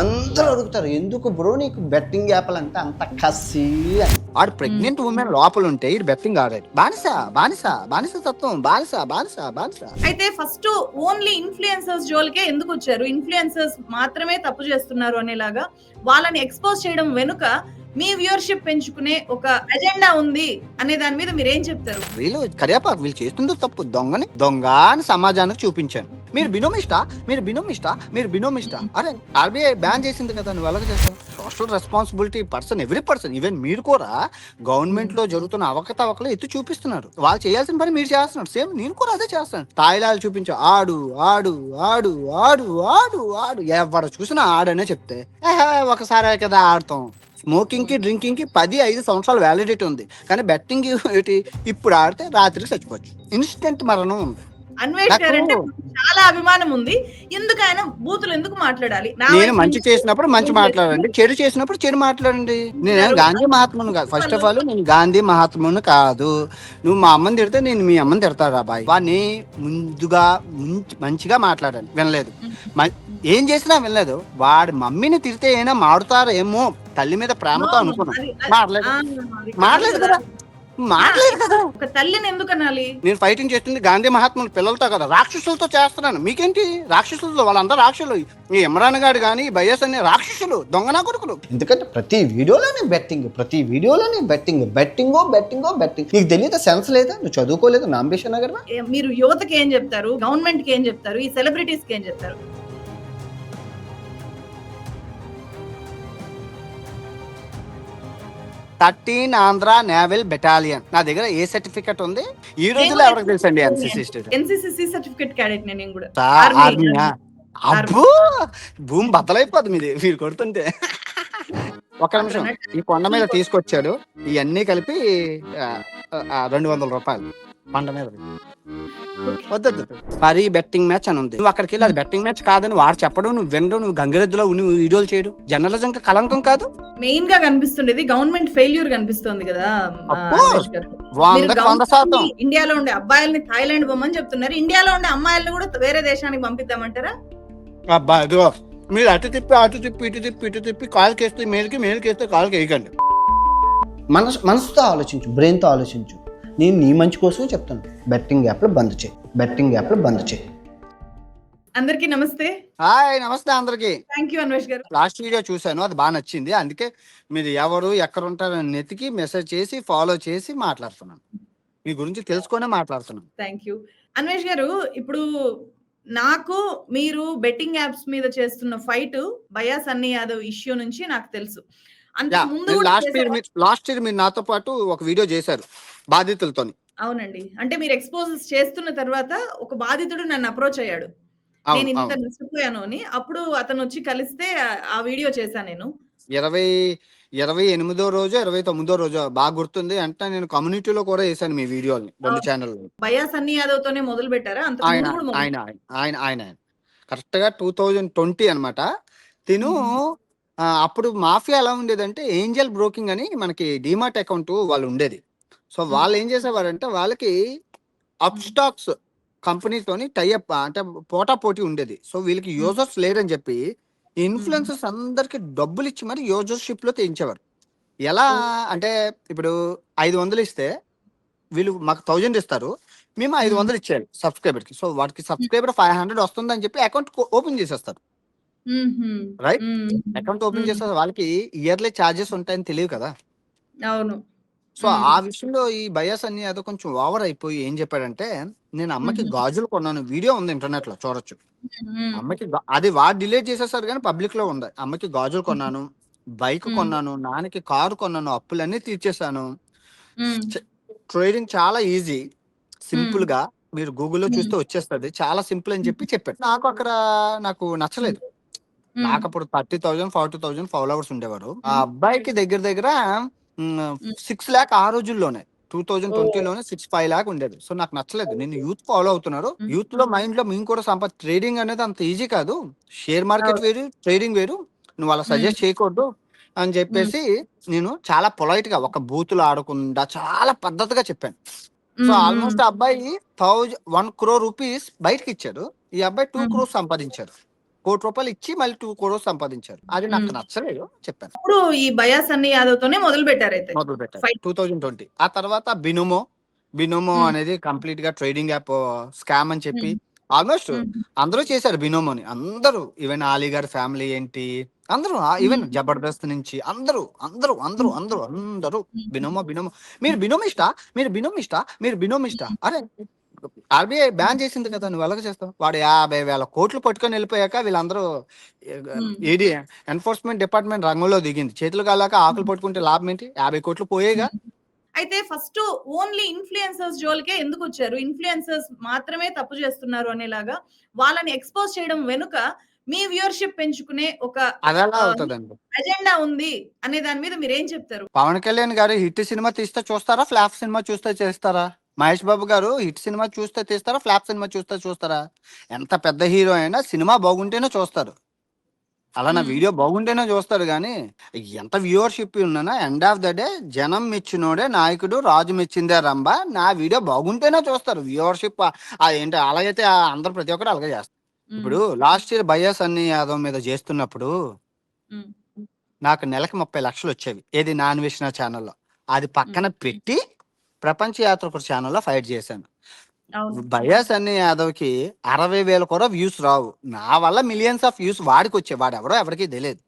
అందరూ అడుగుతారు ఎందుకు బ్రో నీకు బెట్టింగ్ యాప్లు అంటే అంత కసి అని? ఆడు ప్రెగ్నెంట్ ఉమెన్ లోపల ఉంటే ఇటు బెట్టింగ్ ఆడాడు. బానిస బానిస బానిస తత్వం బానిస బానిస బానిస. అయితే ఫస్ట్ ఓన్లీ ఇన్ఫ్లుయెన్సర్స్ జోలికే ఎందుకు వచ్చారు? ఇన్ఫ్లుయెన్సర్స్ మాత్రమే తప్పు చేస్తున్నారు అనేలాగా వాళ్ళని ఎక్స్పోజ్ చేయడం వెనుక మీ వ్యూవర్షిప్ పెంచుకునే ఒక అజెండా ఉంది అనే దాని మీద మీరు ఏం చెప్తారు? వీళ్ళు కరియాపాకు వీళ్ళు చేస్తుందో తప్పు. దొంగని దొంగ అని సమాజానికి చూపించాను. మీరు బినోమిష్ట మీరు బినోమిష్ట మీరు బినోమిష్ట అరే ఆర్బీఐ బ్యాన్ చేసింది కదా నువ్వు ఎలాగ చేస్తావు. Social responsibility person every person even మీరు కూడా గవర్నమెంట్లో జరుగుతున్న అవకతవకలు ఎత్తి చూపిస్తున్నారు. వాళ్ళు చేయాల్సిన పని మీరు చేస్తున్నారు. సేమ్ నేను కూడా అదే చేస్తాను. తాయిలాలు చూపించు. ఆడు ఆడు ఆడు ఆడు ఆడు ఆడు. ఎవరు చూసినా ఆడనే చెప్తే ఒకసారి కదా ఆడతాం. స్మోకింగ్కి డ్రింకింగ్కి పది ఐదు సంవత్సరాలు వ్యాలిడిటీ ఉంది. కానీ బెట్టింగ్ ఏంటి ఇప్పుడు ఆడితే రాత్రికి చచ్చిపోవచ్చు. ఇన్స్టెంట్ మరణం ఉంది. అన్వేష్ చాలా అభిమానం ఉంది. ఎందుకు ఆయన బూతులు ఎందుకు మాట్లాడాలి? నేను మంచి చేసినప్పుడు మంచి మాట్లాడండి. చెడు చేసినప్పుడు చెడు మాట్లాడండి. నేను గాంధీ మహాత్ముని కాదు. ఫస్ట్ ఆఫ్ ఆల్ నేను గాంధీ మహాత్ముని కాదు. నువ్వు మా అమ్మని తిడితే నేను మీ అమ్మని తిడతాడు అబ్బాయి వాడిని ముందుగా ముంచ్- మంచిగా మాట్లాడాలి వినలేదు. ఏం చేసినా వినలేదు. వాడి మమ్మీని తిడితే అయినా మారుతారేమో తల్లి మీద ప్రేమతో అనుకున్నాను మారలేదు. కాదు మారలేదు కదా. మారలేదు కదా. ఒక తల్లిని ఎందుకు అనాలి? నేను ఫైటింగ్ చేస్తుంది గాంధీ మహాత్ముల పిల్లలతో కదా. రాక్షసులతో చేస్తున్నాను. మీకేంటి? రాక్షసులతో వాళ్ళందరూ రాక్షసులు. ఈ ఇమ్రాన్ గారు కానీ బయస్ అనే రాక్షసులు దొంగనా కొడుకులు. ఎందుకంటే ప్రతి వీడియోలోనే బెట్టింగ్ ప్రతి వీడియోలోనే బెట్టింగ్ బెట్టింగో బెట్టింగో బెట్టింగ్ నీకు తెలియదు సెన్స్ లేదా? నువ్వు చదువుకోలేదు? నాంబేషన్ నగర్ మీరు యువతకి ఏం చెప్తారు? గవర్నమెంట్కి ఏం చెప్తారు? ఈ సెలబ్రిటీస్కి ఏం చెప్తారు? Thirteen Andhra naval battalion. నా దగ్గర ఏ సర్టిఫికెట్ ఉంది? ఈ రోజులో ఎవరికి తెలుసండి ఎన్సీసీ సర్టిఫికేట్ క్యాడెట్ నేను కూడా. ఆర్మీయా. అబ్బో! భూమి బద్దలైపోద్ది మీది మీరు కొడుతుంటే. ఒక నిమిషం. ఈ కొండ మీద తీసుకొచ్చాడు. ఇవన్నీ కలిపి రెండు వందల రూపాయలు. కొండ మీద వద్దొద్దు. మరి బెట్టింగ్ మ్యాచ్ అని ఉంది. నువ్వు అక్కడికి వెళ్ళి అది బెట్టింగ్ మ్యాచ్ కాదని వాడు చెప్పడం నువ్వు వినడం నువ్వు గంగిరెద్దులో నువ్వు వీడియోలు చేయడం. జర్నలిజం కలంకం కాదు. మెయిన్గా కనిపిస్తుండేది గవర్నమెంట్ ఫెయిల్యూర్ కనిపిస్తుంది కదా ఆ, Of course. అన్వేష్ గారు. మీరు వందకి వంద government శాతం. ని ఇండియాలో ఉండే అబ్బాయిల్ని థాయిలాండ్ పొమ్మని చెప్తున్నారు. ఇండియాలో ఉండే అమ్మాయిల్ని కూడా వేరే దేశానికి పంపిద్దామంటారా? అబ్బా ఇదిగో మీరు అటు తిప్పి అటు తిప్పి ఇటు తిప్పి ఇటు తిప్పి కాలుకి వేస్తే మేలుకి మేలుకి వేస్తే కాలుకి వేయకండి మనసు మనసుతో ఆలోచించు బ్రెయిన్తో ఆలోచించు. నేను నీ మంచి కోసమే చెప్తాను. బెట్టింగ్ యాప్లు బంద్ చేయి. బెట్టింగ్ యాప్లు బంద్ చేయి. అందరికీ నమస్తే. హాయ్ నమస్తే అందరికి. థ్యాంక్ యూ అన్వేష్ గారు. లాస్ట్ వీడియో చూశాను అది బాగా నచ్చింది. అందుకే మీరు ఎవరు ఎక్కడ ఉంటారని నెతికి మెసేజ్ చేసి ఫాలో చేసి మాట్లాడుతున్నాను. మీ గురించి తెలుసుకొనే మాట్లాడుతున్నాను. థ్యాంక్ యూ అన్వేష్ గారు ఇప్పుడు నాకు మీరు బెట్టింగ్ యాప్స్ మీద చేస్తున్న ఫైట్ బయాస్ అన్ని యాదవ్ ఇష్యూ నుంచి నాకు తెలుసు. Last year. లాస్ట్ ఇయర్ మీరు నాతో పాటు ఒక వీడియో చేశారు బాధితులతోని. అవునండి. అంటే మీరు ఎక్స్పోజ్ చేస్తున్న తర్వాత ఒక బాధితుడు నన్ను అప్రోచ్ అయ్యాడు. నేను ఇంత నష్టపోయాను అని అప్పుడు అతను వచ్చి కలిస్తే ఆ- వీడియో చేశాను నేను. ఇరవై ఇరవై ఎనిమిదో రోజు ఇరవై తొమ్మిదో రోజు బాగా గుర్తుంది అంటే నేను కమ్యూనిటీలో కూడా వేసాను మీ వీడియోని రెండు ఛానల్ బయాస్ అన్ని యాదవ్ తోనే మొదలు పెట్టారా? ఆయన ఆయన ఆయన ఆయన కరెక్ట్గా టూ థౌజండ్ ట్వంటీ అనమాట తిను అప్పుడు మాఫియా ఎలా ఉండేదంటే ఏంజల్ బ్రోకింగ్ అని మనకి డిమార్ట్ అకౌంట్ వాళ్ళు ఉండేది. సో వాళ్ళు ఏం చేసేవారంటే వాళ్ళకి అప్ స్టాక్స్ కంపెనీతోని టైఅప్ అంటే పోటా పోటీ ఉండేది. సో వీళ్ళకి యూజర్స్ లేరని చెప్పి ఇన్ఫ్లుయెన్సర్స్ అందరికి డబ్బులు ఇచ్చి మరి యూజర్షిప్లో తెయించేవారు. ఎలా అంటే ఇప్పుడు ఐదు వందలు ఇస్తే వీళ్ళు మాకు థౌజండ్ ఇస్తారు. మేము ఐదు. వందలు ఇచ్చేయాలి సబ్స్క్రైబర్కి సో వాటికి సబ్స్క్రైబర్ ఫైవ్ హండ్రెడ్ వస్తుందని చెప్పి అకౌంట్ ఓపెన్ చేసేస్తారు. మ్మ్. Account open. చేస్తే వాళ్ళకి ఇయర్లీ చార్జెస్ ఉంటాయని తెలియదు కదా అవును సో. ఆ విషయంలో ఈ బయాస్ అన్ని అదో కొంచెం ఓవర్ అయిపోయి ఏం చెప్పాడంటే నేను అమ్మకి. గాజులు కొన్నాను వీడియో ఉంది ఇంటర్నెట్లో చూడొచ్చు మ్మ్. అమ్మకి అది వాడు డిలీట్ చేసేసారు కానీ పబ్లిక్లో ఉంది అమ్మకి గాజులు కొన్నాను బైక్. కొన్నాను నాన్నకి కారు కొన్నాను అప్పులన్నీ తీర్చేశాను. ట్రేడింగ్ చాలా ఈజీ సింపుల్గా మీరు గూగుల్లో చూస్తే వచ్చేస్తది చాలా సింపుల్ అని చెప్పి చెప్పాడు నాకు అక్కడ నాకు నచ్చలేదు. నాకు అప్పుడు thirty thousand forty thousand followers ఉండేవారు. ఆ అబ్బాయికి దగ్గర దగ్గర సిక్స్ ల్యాక్ ఆ రోజుల్లోనే టూ థౌజండ్ ట్వంటీలోనే సిక్స్ ఫైవ్ ల్యాక్ ఉండేది. సో నాకు నచ్చలేదు. నేను యూత్ ఫాలో అవుతున్నారు. యూత్లో మైండ్లో మేము కూడా సంపా ట్రేడింగ్ అనేది అంత ఈజీ కాదు. షేర్ మార్కెట్ వేరు ట్రేడింగ్ వేరు. నువ్వు అలా సజెస్ట్ చేయకూడదు అని చెప్పేసి నేను చాలా పొలైట్గా ఒక బూతులు ఆడకుండా చాలా పద్ధతిగా చెప్పాను. సో. ఆల్మోస్ట్ అబ్బాయి థౌజండ్ వన్ క్రో రూపీస్ బయటకి ఇచ్చాడు. ఈ అబ్బాయి టూ. క్రోస్ సంపాదించాడు. కోటి రూపాయలు ఇచ్చి మళ్ళీ టూ క్రోర్స్ సంపాదించారు అది నాకు. నచ్చలేదు చెప్పాను ఇప్పుడు ఈ బయాస్ అన్ని యాదవ్ తోనే మొదలు పెట్టారు అయితే మొదలు పెట్టారు. టూ థౌజండ్ ట్వంటీ ఆ తర్వాత బినోమో బినోమో. అనేది కంప్లీట్గా ట్రేడింగ్ యాప్ స్కామ్ అని చెప్పి. ఆల్మోస్ట్. అందరూ చేశారు బినోమోని అందరూ ఈవెన్ ఆలీ గారి ఫ్యామిలీ ఏంటి అందరూ ఈవెన్. జబర్దస్త్ నుంచి అందరూ అందరూ అందరూ అందరూ అందరూ. బినోమో బినోమో మీరు బినోమిస్టా మీరు బినోమిస్టా మీరు బినోమిస్టా అరే ఆర్బీఐ బ్యాన్ చేసింది కదా నువ్వు ఎలాగ చేస్తావు? వాడు యాభై వేల కోట్లు పట్టుకొని వెళ్ళిపోయాక వీళ్ళందరూ. ఏది ఎన్ఫోర్స్మెంట్ డిపార్ట్మెంట్ రంగంలో దిగింది. చేతులు కాలాక ఆకులు పట్టుకుంటే లాభం ఏంటి? యాభై కోట్లు పోయేగా? అయితే ఫస్ట్ ఓన్లీ ఇన్ఫ్లుయెన్సర్స్ జోలికే ఎందుకు వచ్చారు? ఇన్ఫ్లుయెన్సర్స్ మాత్రమే తప్పు చేస్తున్నారు అనేలాగా వాళ్ళని ఎక్స్పోజ్ చేయడం వెనుక మీ వ్యూవర్షిప్ పెంచుకునే ఒక అజెండా ఉంది అనే దాని మీద మీరు ఏం చెప్తారు? పవన్ కళ్యాణ్ గారు హిట్ సినిమా తీస్తే చూస్తారా? ఫ్లాప్ సినిమా చూస్తే చేస్తారా? మహేష్ బాబు గారు హిట్ సినిమా చూస్తే తీస్తారా ఫ్లాప్ సినిమా చూస్తే చూస్తారా? ఎంత పెద్ద హీరో అయినా సినిమా బాగుంటేనే చూస్తారు. అలా నా. వీడియో బాగుంటేనే చూస్తారు కానీ ఎంత వ్యూవర్షిప్ ఉన్నానా ఎండ్ ఆఫ్ ద డే జనం మెచ్చినోడే నాయకుడు రాజు మెచ్చిందే రంబ నా వీడియో బాగుంటేనే చూస్తారు. వ్యూవర్షిప్ ఏంటి అలాగైతే అందరు ప్రతి ఒక్కరు అలాగే చేస్తారు. ఇప్పుడు లాస్ట్ ఇయర్ బయాస్ అన్ని యాదవ్ మీద చేస్తున్నప్పుడు. నాకు నెలకి ముప్పై లక్షలు వచ్చేవి. ఏది నాన్ విష్ణ ఛానల్లో. అది పక్కన పెట్టి ప్రపంచ యాత్రకుడు ఛానల్లో ఫైట్ చేశాను. బయాస్ అన్ని యాదవ్కి అరవై వేల కూడా వ్యూస్ రావు. నా వల్ల మిలియన్స్ ఆఫ్ వ్యూస్ వాడికి వచ్చే వాడు ఎవడో ఎవరికి తెలియదు.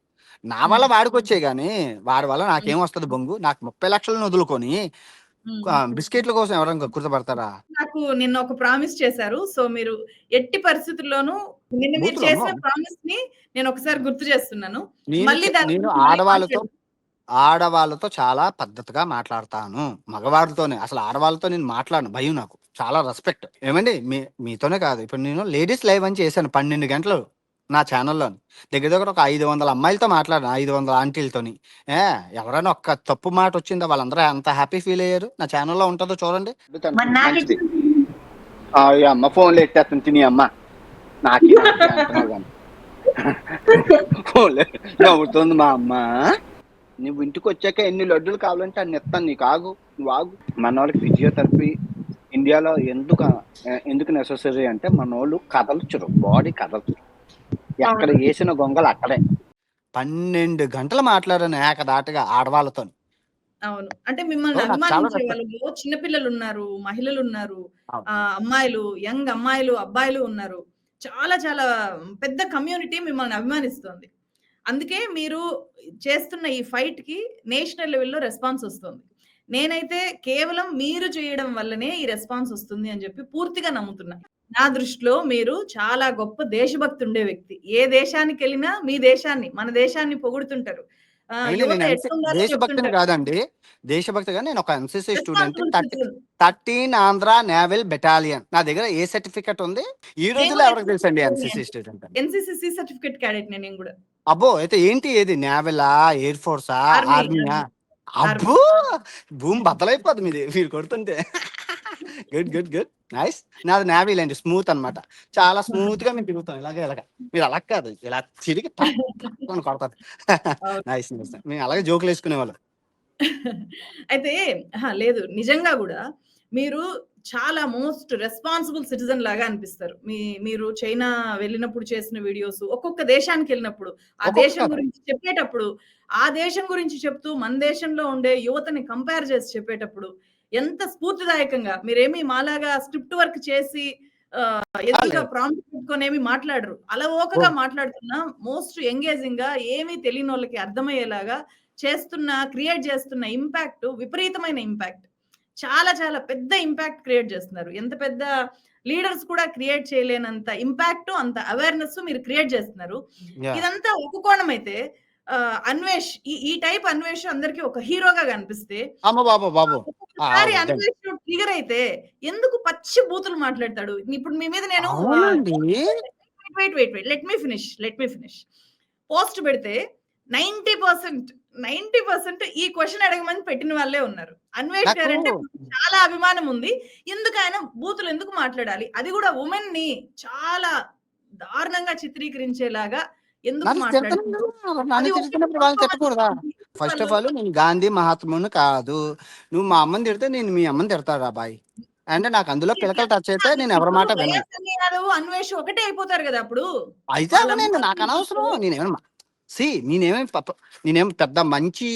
నా వల్ల వాడికి వచ్చే గానీ వాడి వల్ల నాకేం వస్తుంది బొంగు? నాకు ముప్పై లక్షలను వదులుకొని బిస్కెట్ల కోసం ఎవరైనా గుర్తుపడతారా? నాకు నిన్న ఒక ప్రామిస్ చేశారు. సో మీరు ఎట్టి పరిస్థితుల్లోనూ నిన్న మీరు చేసిన. ప్రామిస్ని నేను ఒకసారి గుర్తు చేస్తున్నాను. నేను మళ్ళీ నేను ఆడవాళ్ళతో. ఆడవాళ్ళతో చాలా పద్ధతిగా మాట్లాడతాను. మగవాళ్ళతోనే అసలు ఆడవాళ్ళతో నేను మాట్లాడను భయం నాకు. చాలా రెస్పెక్ట్. ఏమండి? మీ మీతోనే కాదు. ఇప్పుడు నేను లేడీస్ లైవ్ అని చేశాను పన్నెండు గంటలు నా ఛానల్లో దగ్గర దగ్గర ఒక ఐదు వందల అమ్మాయిలతో మాట్లాడాను ఐదు వందల ఆంటీలతోని. ఏ ఎవరైనా ఒక్క తప్పు మాట వచ్చిందో? వాళ్ళందరూ ఎంత హ్యాపీ ఫీల్ అయ్యారు? నా ఛానల్లో ఉంటుందో చూడండి. అమ్మ ఫోన్లో ఎట్టేస్తుంది నీ అమ్మ. నాకే. ఫోన్లో నవ్వుతుంది మా అమ్మ. నువ్వు ఇంటికి వచ్చాక ఎన్ని లడ్డులు కావాలంటే అన్ని ఇస్తాను నీకు. ఆగు నువ్వు ఆగు. మన వాళ్ళకి ఫిజియోథెరపీ ఇండియాలో ఎందుకు ఎందుకు నెససరీ అంటే మన వాళ్ళు కదలచురు బాడీ కదలచురు. ఎక్కడ వేసిన గొంగలు అక్కడే. పన్నెండు గంటలు మాట్లాడాను ఏకదాటగా ఆడవాళ్ళతో అవును. అంటే మిమ్మల్ని అభిమానించే. వాళ్ళు చిన్నపిల్లలు ఉన్నారు మహిళలు ఉన్నారు అమ్మాయిలు యంగ్ అమ్మాయిలు అబ్బాయిలు ఉన్నారు. చాలా చాలా పెద్ద కమ్యూనిటీ మిమ్మల్ని అభిమానిస్తుంది. అందుకే మీరు చేస్తున్న ఈ ఫైట్కి నేషనల్ లెవెల్లో రెస్పాన్స్ వస్తుంది. నేనైతే కేవలం మీరు చేయడం వల్లనే ఈ రెస్పాన్స్ వస్తుంది అని చెప్పి పూర్తిగా నమ్ముతున్నా. నా దృష్టిలో మీరు చాలా గొప్ప దేశభక్తి ఉండే వ్యక్తి. ఏ దేశానికి వెళ్ళినా మీ దేశాన్ని మన దేశాన్ని పొగుడుతుంటారు. దేశభక్తిని. కాదండి. దేశభక్తిగా నేను ఒక NCC student. Thirteen Andhra naval battalion నా దగ్గర ఏ సర్టిఫికెట్ ఉంది? ఈ రోజులో కూడా ఎవరికి తెలుసండి NCC student NCC certificate cadet నేను కూడా. అబ్బో అయితే ఏంటి ఏది? నేవలా ఎయిర్ ఫోర్సా ఆర్మీయా అబ్బో! భూమి బద్దలైపోద్ది మీది మీరు కొడుతుంటే. గుడ్ గుడ్ గుడ్ నైస్ నాది నేవీ లేండి స్మూత్ అన్నమాట. చాలా స్మూత్గా మేము తిరుగుతాం ఇలాగే ఇలాగ. మీరు అలా కాదు ఇలా తిరిగి అని కొడతారు. నైస్ నైస్ మేము అలాగే జోకులు వేసుకునే వాళ్ళు అయితే లేదు. నిజంగా కూడా మీరు చాలా మోస్ట్ రెస్పాన్సిబుల్ సిటిజన్ లాగా అనిపిస్తారు మీ మీరు చైనా వెళ్ళినప్పుడు చేసిన వీడియోస్ ఒక్కొక్క దేశానికి వెళ్ళినప్పుడు ఆ దేశం. గురించి చెప్పేటప్పుడు ఆ దేశం గురించి చెప్తూ మన దేశంలో ఉండే యువతని కంపేర్ చేసి చెప్పేటప్పుడు ఎంత స్ఫూర్తిదాయకంగా మీరేమి మాలాగా స్క్రిప్ట్ వర్క్ చేసి ఎదురుగా. ప్రాంప్ట్ పెట్టుకొని ఏమి మాట్లాడరు అలవోకగా మాట్లాడుతున్నా మోస్ట్ ఎంగేజింగ్గా ఏమీ తెలియని వాళ్ళకి అర్థమయ్యేలాగా చేస్తున్న క్రియేట్ చేస్తున్న ఇంపాక్ట్ విపరీతమైన ఇంపాక్ట్ చాలా చాలా పెద్ద ఇంపాక్ట్ క్రియేట్ చేస్తున్నారు ఎంత పెద్ద లీడర్స్ కూడా క్రియేట్ చేయలేనంత ఇంపాక్ట్ అంత అవేర్నెస్ మీరు క్రియేట్ చేస్తున్నారు. ఇదంతా ఒక కోణం అయితే అన్వేష్ ఈ టైప్ అన్వేష్ అందరికి ఒక హీరోగా కనిపిస్తే బాబు అన్వేష్ ట్రిగర్ అయితే ఎందుకు పచ్చి బూతులు మాట్లాడతాడు ఇప్పుడు మీ మీద నేను wait wait wait let me finish let me finish post పెడితే నైన్టీ పర్సెంట్ నైన్టీ పర్సెంట్ ఈ క్వశ్చన్ అడగమని పెట్టిన వాళ్ళే ఉన్నారు. అన్వేష్ గారు అంటే చాలా అభిమానం ఉంది. ఎందుకు ఆయన బూతులు ఎందుకు మాట్లాడాలి? అది కూడా ఉమెన్ని చాలా దారుణంగా చిత్రీకరించేలాగా ఫస్ట్ ఆఫ్ ఆల్ నేను గాంధీ మహాత్ముని కాదు. నువ్వు మా అమ్మని తిడితే నేను మీ అమ్మని తిడతారా బాయ్? అంటే నాకు అందులో పిలకలు టచ్ అయితే నేను ఎవరి మాట వినను. అన్వేష్ ఒకటే అయిపోతారు కదా అప్పుడు? అయితే నాకు అనవసరం. నేనేమన్నా సి నేనేమి పప్ప నేనేం పెద్ద మంచి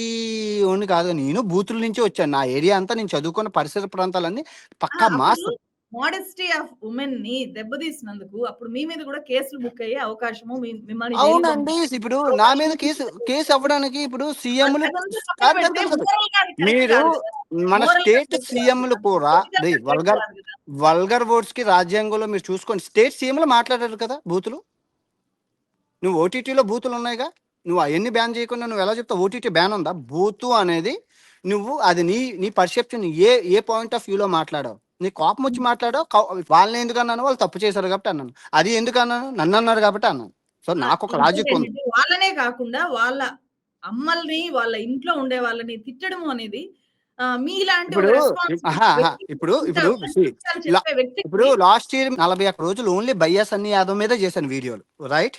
ఓని కాదు. నేను బూతుల నుంచి వచ్చాను. నా ఏరియా అంతా నేను చదువుకున్న పరిసర ప్రాంతాలన్నీ పక్కా మాస్ మోడెస్టీ ఆఫ్ ఉమెన్ని దెబ్బతీసినందుకు అప్పుడు మీ మీద కూడా కేసులు బుక్ అయ్యే అవకాశము మిమ్మల్ని అవునండి. ఇప్పుడు నా మీద కేసు కేసు అవ్వడానికి ఇప్పుడు సీఎంలు మీరు. మన స్టేట్ సీఎంలు. కూడా వల్గర్. వల్గర్ వర్డ్స్కి రాజ్యాంగంలో మీరు చూసుకోండి. స్టేట్ సీఎంలు మాట్లాడారు కదా బూతులు. నువ్వు ఓటీటీలో బూతులు ఉన్నాయిగా? నువ్వు అవన్నీ బ్యాన్ చేయకుండా నువ్వు ఎలా చెప్తావు? ఓటీటీ బ్యాన్ ఉందా? బూతు అనేది నువ్వు అది నీ నీ పర్సెప్షన్ ఏ ఏ పాయింట్ ఆఫ్ వ్యూలో మాట్లాడావు? నీ కోపం వచ్చి మాట్లాడావు? వాళ్ళని ఎందుకు అన్నాను? వాళ్ళు తప్పు చేశారు కాబట్టి అన్నాను. అది ఎందుకు అన్నాను? నన్ను అన్నారు కాబట్టి అన్నాను. సో నాకు ఒక లాజిక్ ఉంది. వాళ్ళనే కాకుండా వాళ్ళ అమ్మల్ని వాళ్ళ ఇంట్లో ఉండే వాళ్ళని తిట్టడం అనేది ఇప్పుడు ఇప్పుడు ఇప్పుడు లాస్ట్ ఇయర్ నలభై ఒక్క రోజులు ఓన్లీ బయ్యా సన్నీ యాదవ్ మీదే చేశాను వీడియోలు. రైట్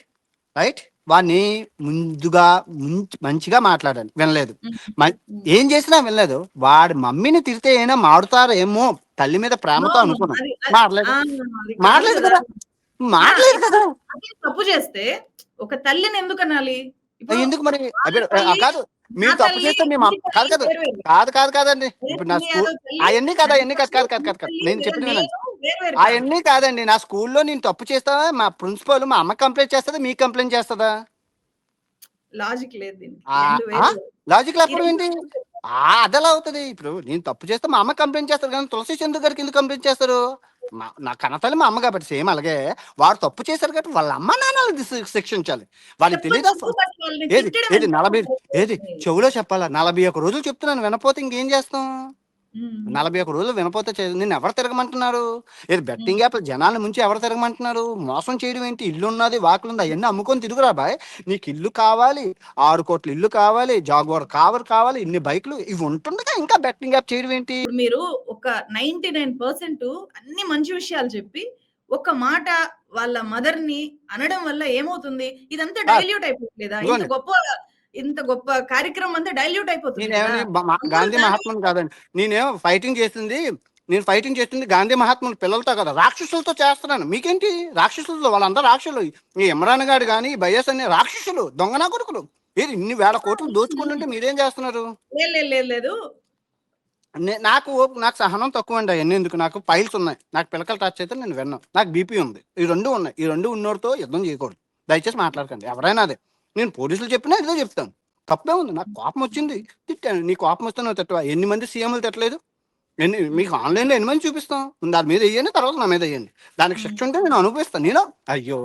రైట్ వాడిని ముందుగా మంచిగా మాట్లాడాను వినలేదు. ఏం చేసినా వినలేదు. వాడి మమ్మీని తిరితే ఏమైనా మారుతారేమో తల్లి మీద ప్రేమతో అనుకున్నాను. మారలేదు. ఆ, అది కాదు మారలేదు కదా. తప్పు చేస్తే ఒక తల్లిని ఎందుకు అనాలి? ఎందుకు మరి? కాదు. మీరు తప్పు చేస్తే మీ నీ కాదు కదా. కాదు కాదు కాదండి. ఇప్పుడు నా స్కూల్ అవన్నీ కాదు అవన్నీ కాదు కాదు కాదు కాదు కాదు. నేను చెప్పిన. అవన్నీ కాదండి. నా స్కూల్లో నేను తప్పు చేస్తా మా ప్రిన్సిపల్ మా అమ్మ కంప్లైంట్ చేస్తుందా మీకు కంప్లైంట్ చేస్తుందా? లాజిక్ లేదు. లాజిక్ లేకపోవడం ఏంటి? అదెలా అవుతుంది? ఇప్పుడు నేను తప్పు చేస్తే మా అమ్మ కంప్లైంట్ చేస్తారు కానీ తులసి చందు గారికి ఎందుకు కంప్లైంట్ చేస్తారు? మా- నా కనతల్లి మా అమ్మ కాబట్టి సేమ్ అలాగే. వాడు తప్పు చేశారు కాబట్టి వాళ్ళ అమ్మ నాన్నలు శిక్షించాలి. వాళ్ళకి తెలియదా ఏది? ఏది? నలభై? ఏది? చెవులో చెప్పాలా? నలభై ఒక రోజులు చెప్తున్నాను వినపోతే ఇంకేం చేస్తాం. నలభై ఒక రోజులు వినపోతే నిన్ను ఎవరు తిరగమంటున్నారు? ఏది బెట్టింగ్ యాప్ జనాల ముంచి ఎవరు తిరగమంటున్నారు? మోసం చేయడం ఏంటి? ఇల్లు ఉన్నది వాకులు ఉంది అవన్నీ అమ్ముకొని తిరుగురా బాయ్. నీకు ఇల్లు కావాలి ఆరు కోట్ల ఇల్లు కావాలి జాగ్వర్ కావర్ కావాలి ఇన్ని బైకులు ఇవి ఉంటుండగా ఇంకా బెట్టింగ్ యాప్ చేయడం ఏంటి? మీరు ఒక నైన్టీ నైన్ పర్సెంట్ అన్ని మంచి విషయాలు చెప్పి ఒక మాట వాళ్ళ మదర్ని అనడం వల్ల ఏమవుతుంది? ఇదంతా డైల్యూట్ అయిపోతుందా. గొప్ప ఇంత గొప్ప కార్యక్రమం అంతా డైల్యూట్ అయిపోతుంది గాంధీ మహాత్ముని కాదండి. నేనేమో ఫైటింగ్ చేస్తుంది నేను ఫైటింగ్ చేస్తుంది గాంధీ మహాత్ముల పిల్లలతో కదా రాక్షసులతో చేస్తున్నాను. మీకేంటి? రాక్షసులతో వాళ్ళందరూ రాక్షసులు. ఈ ఇమ్రాన్ గారు కానీ బైఎస్ అనే రాక్షసులు దొంగనా కొడుకులు. ఏది ఇన్ని వేల కోట్లు దోచుకుంటుంటే మీరేం చేస్తున్నారు? లేదు, నాకు నాకు సహనం తక్కువ అండి అవన్నీ ఎందుకు? నాకు పైల్స్ ఉన్నాయి. నాకు పిల్లకలు టచ్ అయితే నేను విన్నాను నాకు బీపీ ఉంది. ఈ రెండు ఉన్నాయి. ఈ రెండు ఉన్నోడితో యుద్ధం చేయకూడదు. దయచేసి మాట్లాడకండి. ఎవరైనా అదే. నేను పోలీసులు చెప్పినా ఇదే చెప్తాను తప్పే ఉంది. నాకు కోపం వచ్చింది. తిట్టాను. నీ కోపం వస్తున్నావు తిట్టవా? ఎన్ని మంది సీఎంలు తిట్టలేదు? ఎన్ని మీకు ఆన్లైన్లో ఎన్ని మంది చూపిస్తాం? దాని మీద వేయండి తర్వాత నా మీద వేయండి దానికి శిక్ష ఉంటే నేను అనుభవిస్తాను నేను? అయ్యో!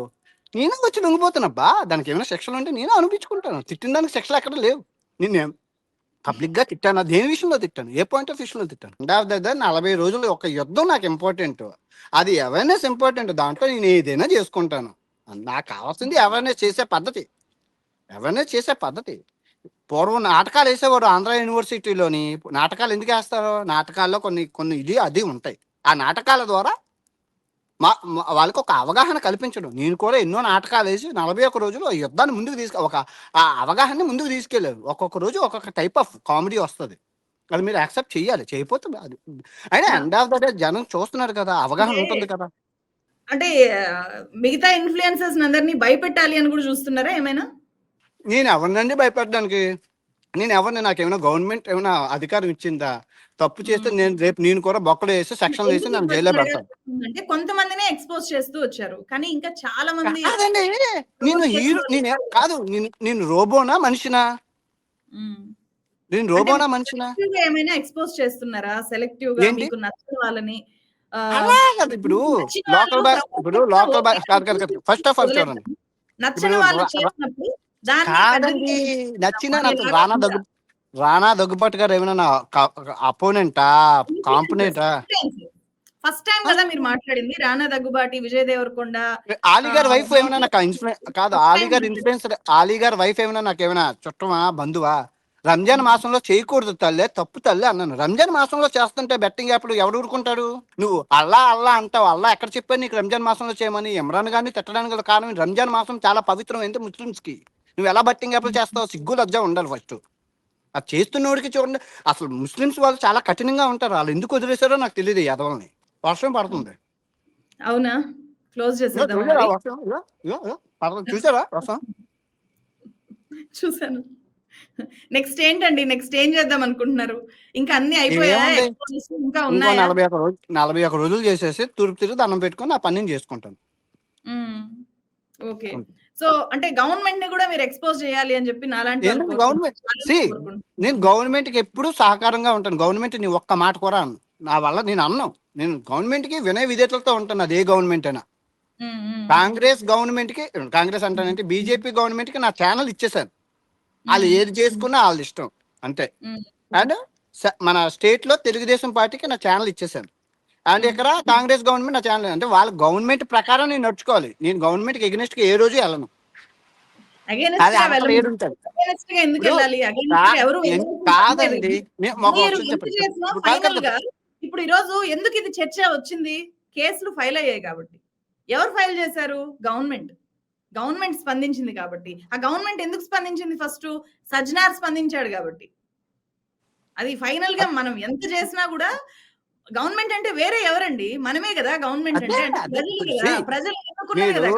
నేను వచ్చి లొంగిపోతానబ్బా. దానికి ఏమైనా శిక్షలు ఉంటే నేను అనిపించుకుంటాను తిట్టిన దానికి శిక్షలు ఎక్కడ లేవు. నిన్నేం పబ్లిక్గా తిట్టాను. తిట్టాను దేని విషయంలో తిట్టాను? ఏ పాయింట్ ఆఫ్ విషయంలో తిట్టాను? ఎండ్ ద నలభై రోజులు ఒక యుద్ధం నాకు ఇంపార్టెంట్ అది అవేర్నెస్ ఇంపార్టెంట్ దాంట్లో నేను ఏదైనా చేసుకుంటాను. నాకు కావాల్సింది అవేర్నెస్ చేసే పద్ధతి. అవేర్నెస్ చేసే పద్ధతి. పూర్వం నాటకాలు వేసేవారు ఆంధ్ర యూనివర్సిటీలోని. నాటకాలు ఎందుకు వేస్తారు? నాటకాల్లో కొన్ని కొన్ని ఇది అది ఉంటాయి. ఆ నాటకాల ద్వారా మా వాళ్ళకి ఒక అవగాహన కల్పించడం. నేను కూడా ఎన్నో నాటకాలు వేసి నలభై ఒక్క రోజులు ఆ యుద్ధాన్ని ముందుకు తీసుకు ఒక ఆ అవగాహన ముందుకు తీసుకెళ్ళారు. ఒక్కొక్క రోజు ఒక్కొక్క టైప్ ఆఫ్ కామెడీ వస్తుంది. అది మీరు యాక్సెప్ట్ చేయాలి చేయకపోతే అది అయినా ఎండ్ ఆఫ్ ద డే జనం చూస్తున్నారు కదా అవగాహన ఉంటుంది కదా. అంటే మిగతా ఇన్ఫ్లుయెన్సర్స్ అందరినీ భయపెట్టాలి అని కూడా చూస్తున్నారా ఏమైనా? నేను ఎవరినండి భయపెట్టడానికి? నేను ఎవరిని నాకు ఏమైనా గవర్నమెంట్ ఏమైనా అధికారం ఇచ్చిందా? తప్పు చేస్తే నేను రేపు నేను కూడా బొక్కలు వేసి సెక్షన్లు వేసి నన్ను జైల్లో పెడతాను. అంటే కొంతమందినే ఎక్స్పోజ్ చేస్తూ వచ్చారు. కానీ ఇంకా చాలా మంది కాదండి నేను హీరో నేను కాదు నేను రోబోనా మనిషినా. నేను రోబోనా మనిషినా? ఏమైనా ఎక్స్పోజ్ చేస్తున్నారా? సెలెక్టివ్గా? మీకు నచ్చిన వాళ్ళని ఇప్పుడు లోకల్ ఇప్పుడు లోకల్ ఫస్ట్ ఆఫ్ ఆల్. చూడండి. నచ్చిన వాళ్ళు చేసినప్పుడు కాదండి నచ్చిన రానా దగ్గు రానా దగ్గుబాటు గారు ఏమైనా అపోనెంటా కాంపనెంటా ఫస్ట్ టైం కదా మీరు మాట్లాడింది రానా దగ్గుబాటి విజయ్ దేవరకొండ ఆలీ గారి వైఫ్ ఏమైనా నాకు ఇన్ఫ్లుయెన్స్ కాదు ఆలీ గారి ఇన్ఫ్లుయెన్సర్ ఆలీ గారి వైఫ్ ఏమైనా నాకు ఏమైనా చుట్టమా బంధువా? రంజాన్ మాసంలో చేయకూడదు తల్లే తప్పు తల్లే అన్నాను. రంజాన్ మాసంలో చేస్తుంటే బెట్టింగ్ యాప్లు ఎవడు ఊరుకుంటాడు? నువ్వు అల్లా అల్లా అంటావు. అల్లా ఎక్కడ చెప్పాను నీకు రంజాన్ మాసంలో చేయమని? ఇమ్రాన్ గారిని తిట్టడానికి కారణం రంజాన్ మాసం చాలా పవిత్రమైంది ముస్లిమ్స్కి నువ్వు ఎలా బట్టింగ్ యాప్లు చేస్తావు సిగ్గు లజ్జ ఉండాలి ఫస్ట్ అది చేస్తున్నోడికి చూడండి. అసలు ముస్లిమ్స్ వాళ్ళు చాలా కఠినంగా ఉంటారు. వాళ్ళు ఎందుకు వదిలేశారో నాకు తెలియదు యాదవల్ని. వర్షం పడుతుంది. అవునా? క్లోజ్ చూసారా వర్షం? చూసాను. నెక్స్ట్ ఏంటండి? నెక్స్ట్ ఏం చేద్దాం అనుకుంటున్నారు? ఇంకా అన్ని అయిపోయాయి? ఏముంది? ఇంకా ఉన్నాయా? నలభై ఒక రోజు నలభై ఒక రోజులు చేసేసి తూర్పు తిరిగి దండం పెట్టుకొని నా పని నేను చేసుకుంటాను ఓకే. సో అంటే గవర్నమెంట్ని కూడా మీరు ఎక్స్పోజ్ చేయాలి అని చెప్పి నాలాంటి. గవర్నమెంట్. నేను గవర్నమెంట్కి ఎప్పుడు సహకారంగా ఉంటాను. గవర్నమెంట్ నీ ఒక్క మాట కూడా అన్ను నా వల్ల నేను అన్నాను నేను గవర్నమెంట్కి వినయ విధేతలతో ఉంటాను అదే గవర్నమెంట్ అయినా. కాంగ్రెస్ గవర్నమెంట్కి కాంగ్రెస్ అంటానంటే బీజేపీ గవర్నమెంట్కి నా ఛానల్ ఇచ్చేసాను వాళ్ళు ఏది చేసుకున్నా వాళ్ళ ఇష్టం. అంతే. అండ్ మన స్టేట్లో తెలుగుదేశం పార్టీకి నా ఛానల్ ఇచ్చేసాను అండ్ ఇక్కడ కాంగ్రెస్ గవర్నమెంట్ నా ఛానల్ అంటే వాళ్ళ గవర్నమెంట్ ప్రకారం నేను నడుచుకోవాలి. నేను గవర్నమెంట్కి ఎగ్నెస్ట్కి ఏ రోజు వెళ్ళను. కాదండి. ఇప్పుడు ఈ రోజు ఎందుకు ఇది చర్చ వచ్చింది? కేసులు ఫైల్ అయ్యాయి కాబట్టి. ఎవరు ఫైల్ చేశారు? గవర్నమెంట్. గవర్నమెంట్ స్పందించింది కాబట్టి. ఆ గవర్నమెంట్ ఎందుకు స్పందించింది ఫస్ట్ సజ్నార్ స్పందించాడు కాబట్టి. అది ఫైనల్గా మనం ఎంత చేసినా కూడా గవర్నమెంట్ అంటే వేరే ఎవరండి? మనమే కదా గవర్నమెంట్ అంటే. ప్రజలు కదా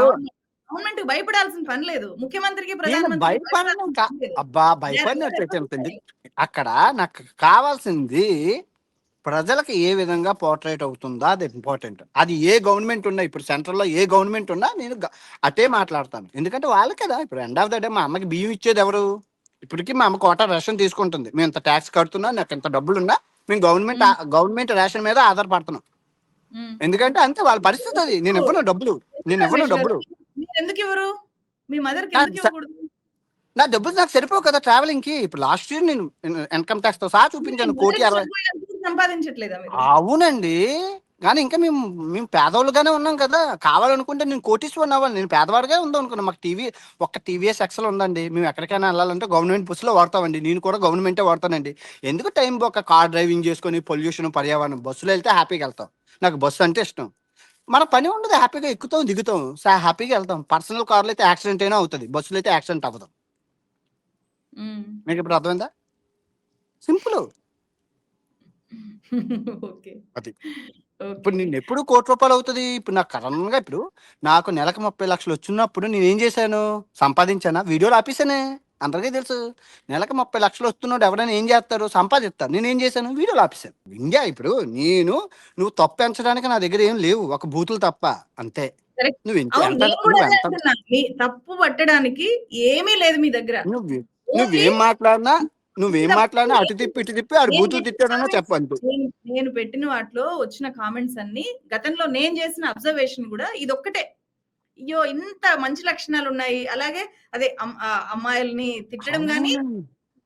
గవర్నమెంట్. భయపడాల్సిన పని లేదు. ముఖ్యమంత్రికి లేదు. అబ్బా భయపడినట్టు అక్కడ నాకు కావాల్సింది ప్రజలకు ఏ విధంగా పోర్ట్రేట్ అవుతుందా అది ఇంపార్టెంట్. అది ఏ గవర్నమెంట్ ఉన్నా ఇప్పుడు సెంట్రల్లో ఏ గవర్నమెంట్ ఉన్నా నేను అటే మాట్లాడతాను. ఎందుకంటే వాళ్ళు కదా ఇప్పుడు ఎండ్ ఆఫ్ ద డే మా అమ్మకి బియ్యం ఇచ్చేది ఎవరు? ఇప్పటికీ మా అమ్మ కోట రేషన్ తీసుకుంటుంది. మేము ఇంత ట్యాక్స్ కడుతున్నా నాకు ఇంత డబ్బులు ఉన్నా మేము గవర్నమెంట్ గవర్నమెంట్ రేషన్ మీద ఆధారపడుతున్నాం. ఎందుకంటే అంతే వాళ్ళ పరిస్థితి అది. నేను ఇవ్వను డబ్బులు. నేను ఇవ్వను డబ్బులు. నా డబ్బులు నాకు సరిపోవు కదా ట్రావెలింగ్కి ఇప్పుడు లాస్ట్ ఇయర్ నేను ఇన్కమ్ ట్యాక్స్తో సహా చూపించాను. కోటి అరవై అవునండి. కానీ ఇంకా మేము మేము పేదవాళ్ళుగానే ఉన్నాం కదా. కావాలనుకుంటే నేను కోటీశ్వరం అవ్వాలి. నేను పేదవాడిగా ఉందాం అనుకున్నా. మాకు టీవీ ఒక్క టీవీఎస్ ఎక్సల్ ఉందండి. మేము ఎక్కడికైనా వెళ్ళాలంటే గవర్నమెంట్ బస్సులో వాడతామండి. నేను కూడా గవర్నమెంటే వాడతానండి. ఎందుకు టైం ఒక కార్ డ్రైవింగ్ చేసుకొని పొల్యూషన్ పర్యావరణం బస్సులో వెళ్తే హ్యాపీగా వెళ్తాం. నాకు బస్సు అంటే ఇష్టం. మన పని ఉండదు. హ్యాపీగా ఎక్కుతాం దిగుతాం. సా హ్యాపీగా వెళ్తాం. పర్సనల్ కార్లో అయితే యాక్సిడెంట్ అయినా అవుతుంది. బస్సులో అయితే యాక్సిడెంట్ అవ్వదు. మీకు ఇప్పుడు అర్థమైందా? సింపుల్. ఓకే. అది. ఇప్పుడు నేను ఎప్పుడు కోటి రూపాయలు అవుతుంది? ఇప్పుడు నాకు కరెంట్గా ఇప్పుడు నాకు నెలకు ముప్పై లక్షలు వచ్చినప్పుడు నేను ఏం చేశాను? సంపాదించానా? వీడియోలు ఆపేసానే అందరికీ తెలుసు. నెలకు ముప్పై లక్షలు వస్తున్నాడు ఎవరైనా ఏం చేస్తారు సంపాదిస్తారు నేను ఏం చేశాను? వీడియోలు ఆపేసాను ఇండియా ఇప్పుడు నేను నువ్వు తప్పు పెంచడానికి నా దగ్గర ఏం లేవు. ఒక బూతులు తప్ప. అంతే. నువ్వు ఎంత తప్పు పట్టడానికి ఏమీ లేదు మీ దగ్గర. నువ్వు నువ్వేం మాట్లాడినా నువ్వేం మాట్లాడినా అటు తిప్పి ఇటు తిప్పి ఆడు బూతులు తిట్టాడనో చెప్పండి నేను పెట్టిన వాటిలో వచ్చిన కామెంట్స్ అన్ని గతంలో నేను చేసిన అబ్జర్వేషన్ కూడా ఇది ఒక్కటే అయ్యో ఇంత మంచి లక్షణాలు ఉన్నాయి. అలాగే అదే అమ్మాయిల్ని తిట్టడం గానీ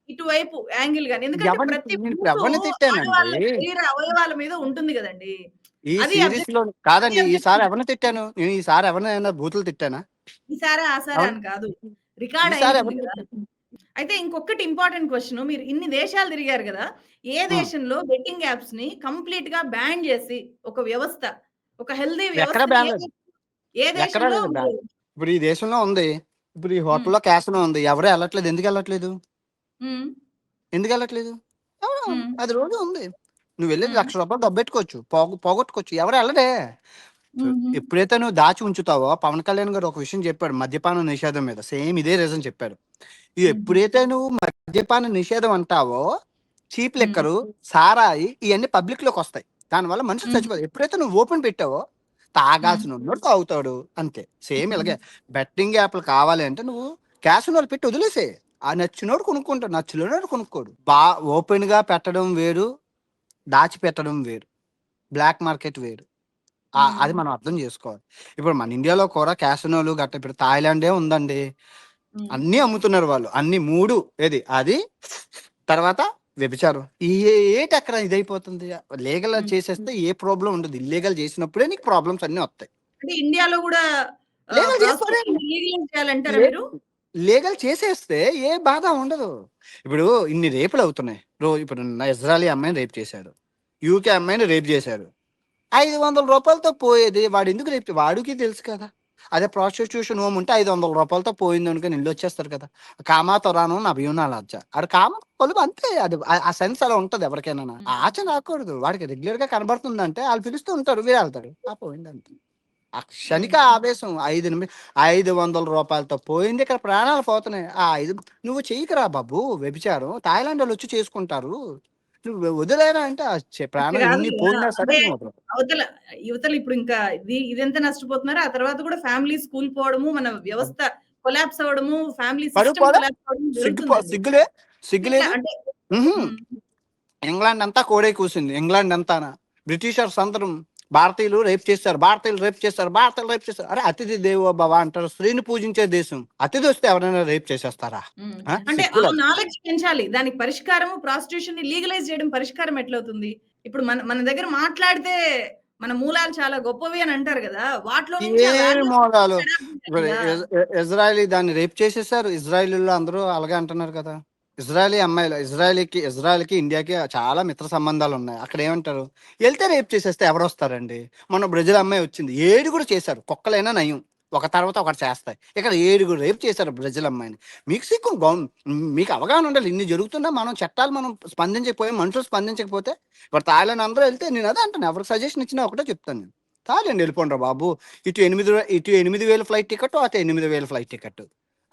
ఇటువైపు యాంగిల్ గానీ ఎందుకంటే ప్రతి బూతు శరీర అవయవాల మీద ఉంటుంది కదండి. ఈ సిరీస్లో కాదండి ఈసారి ఎవరిని తిట్టాను? నేను ఈసారి ఎవరినైనా బూతులు తిట్టానా? ఈసారి ఆసారా అని కాదు. రికార్డ్ అయితే ఇంకొకటి ఇంపార్టెంట్ క్వశ్చన్ మీరు ఇన్ని దేశాలు తిరిగారు కదా ఏ దేశంలో బెట్టింగ్ యాప్స్ని కంప్లీట్గా బ్యాన్ చేసి ఒక వ్యవస్థ ఒక హెల్దీ. ఏ దేశంలో. ఇప్పుడు ఈ దేశంలో ఉంది. ఇప్పుడు ఈ హోటల్లో క్యాసినో ఉంది. ఎవరు వెళ్ళట్లేదు? ఎందుకు వెళ్ళట్లేదు? ఎందుకు వెళ్ళట్లేదు? ఎవరు? అది రోజు ఉంది. నువ్వు వెళ్ళి. లక్ష రూపాయలు డబ్బెట్టుకోవచ్చు పోగ పోగొట్టుకోవచ్చు. ఎవరు వెళ్ళడే ఎప్పుడైతే నువ్వు దాచి ఉంచుతావో పవన్ కళ్యాణ్ గారు ఒక విషయం చెప్పాడు మద్యపాన నిషేధం మీద. సేమ్ ఇదే రీజన్ చెప్పాడు. ఎప్పుడైతే నువ్వు మద్యపాన నిషేధం అంటావో చీప్ లెక్కరు సారాయి ఇవన్నీ పబ్లిక్లోకి వస్తాయి. దానివల్ల మనుషులు Hmm. చచ్చిపోతారు. ఎప్పుడైతే నువ్వు ఓపెన్ పెట్టావో తాగాల్సిన ఉన్నాడు తాగుతాడు. అంతే. సేమ్ ఇలాగే బెట్టింగ్ యాప్లు కావాలి అంటే నువ్వు క్యాష్ వాళ్ళు పెట్టి వదిలేసే ఆ నచ్చినోడు కొనుక్కుంటాడు నచ్చినోడు కొనుక్కోడు. బా ఓపెన్గా పెట్టడం వేరు దాచి పెట్టడం వేరు. బ్లాక్ మార్కెట్ వేరు. అది మనం అర్థం చేసుకోవాలి. ఇప్పుడు మన ఇండియాలో కూడా క్యాసినోలు గట్ట ఇప్పుడు థాయిలాండే ఉందండి. అన్ని అమ్ముతున్నారు వాళ్ళు. అన్ని మూడు ఏది? అది తర్వాత వ్యభిచారం. ఏటి అక్కడ ఇదైపోతుంది? లీగల్. చేసేస్తే ఏ ప్రాబ్లం ఉండదు. ఇల్లీగల్ చేసినప్పుడే నీకు ప్రాబ్లమ్స్ అన్ని వస్తాయి. ఇండియాలో కూడా. లీగల్ చేసేస్తే ఏ బాధ ఉండదు. ఇప్పుడు ఇన్ని రేపులు అవుతున్నాయి రో ఇప్పుడు ఇజ్రాయలీ అమ్మాయిని రేప్ చేశాడు. యూకే అమ్మాయిని రేప్ చేశాడు. ఐదు వందల రూపాయలతో పోయేది. వాడు ఎందుకు రేపు వాడికి తెలుసు కదా. అదే ప్రాస్టిట్యూషన్ హోమ్ ఉంటే ఐదు వందల రూపాయలతో పోయింది అనుకుని ఇల్లు వచ్చేస్తారు కదా. కామాతో రాను నా భీమనా లజ్జ. అది కామ కొలుపు అంతే. అది ఆ- సెన్స్ అలా ఉంటది ఎవరికైనా. ఆచ రాకూడదు. వాడికి రెగ్యులర్గా కనబడుతుందంటే వాళ్ళు పిలుస్తూ ఉంటారు వీరు వెళ్తారు. ఆ పోయింది అంతే. ఆ క్షణిక ఆవేశం. ఐదు నిమిషం ఐదు వందల రూపాయలతో పోయింది. ఇక్కడ ప్రాణాలు పోతున్నాయి. ఆ ఐదు నువ్వు చెయ్యకరా బాబు. వ్యభిచారం. థాయిలాండ్ వాళ్ళు వచ్చి చేసుకుంటారు. వదిలేరా అంటే ప్రాణం ఎన్ని పోయినా సరే. అవతల యువతలు ఇప్పుడు ఇంకా ఇది ఇదెంత నష్టపోతున్నారు ఆ తర్వాత కూడా ఫ్యామిలీ స్కూల్ పోవడము మన వ్యవస్థ కొలాప్స్ అవ్వడము ఫ్యామిలీ. సిగ్గులే. ఉమ్, ఇంగ్లాండ్ అంతా కోడే కూసింది ఇంగ్లాండ్ అంతా బ్రిటిషర్స్ అందరం భారతీయులు రేప్ చేస్తారు భారతీయులు రేప్ చేస్తారు భారతీయులు రేప్ చేస్తారు. అరే అతిథి దేవో భవ అంటారు. స్త్రీని పూజించే దేశం. అతిథి వస్తే ఎవరైనా రేప్ చేసేస్తారా? అంటే. నాలెడ్జ్ పెంచాలి. దానికి పరిష్కారం ప్రాస్టిట్యూషన్ని లీగలైజ్ చేయడం పరిష్కారం ఎట్లవుతుంది? ఇప్పుడు మన మన దగ్గర మాట్లాడితే మన మూలాలు చాలా గొప్పవి అని అంటారు కదా. వాటిలో ఇజ్- ఇజ్రాయలీ దాన్ని రేప్ చేసేసారు. ఇజ్రాయలీలో అందరూ అలాగే అంటున్నారు కదా. ఇజ్రాయలీ అమ్మాయిలు ఇజ్రాయలీకి ఇజ్రాయల్కి ఇండియాకి చాలా మిత్ర సంబంధాలు ఉన్నాయి. అక్కడ ఏమంటారు? వెళ్తే రేపు చేసేస్తే ఎవరు వస్తారండి మొన్న బ్రెజిల్ అమ్మాయి వచ్చింది. ఏడు కూడా చేశారు. కుక్కలైనా నయం. ఒక తర్వాత ఒకటి చేస్తాయి. ఇక్కడ ఏడుగురు రేపు చేశారు బ్రెజిల్ అమ్మాయిని. మీకు సిక్కు మీకు అవగాహన ఉండాలి. ఇన్ని జరుగుతున్నా మనం చట్టాలు మనం స్పందించకపోయి మనుషులు స్పందించకపోతే ఇప్పుడు థాయిలాండ్ అందరూ వెళ్తే నేను అదే అంటాను ఎవరికి సజెషన్ ఇచ్చినా ఒకటే చెప్తాను నేను. థాయిలాండ్ వెళ్ళిపోండి బాబు. ఇటు ఎనిమిది ఇటు ఎనిమిది వేల ఫ్లైట్ టికెట్ అటు ఎనిమిది వేల ఫ్లైట్ టికెట్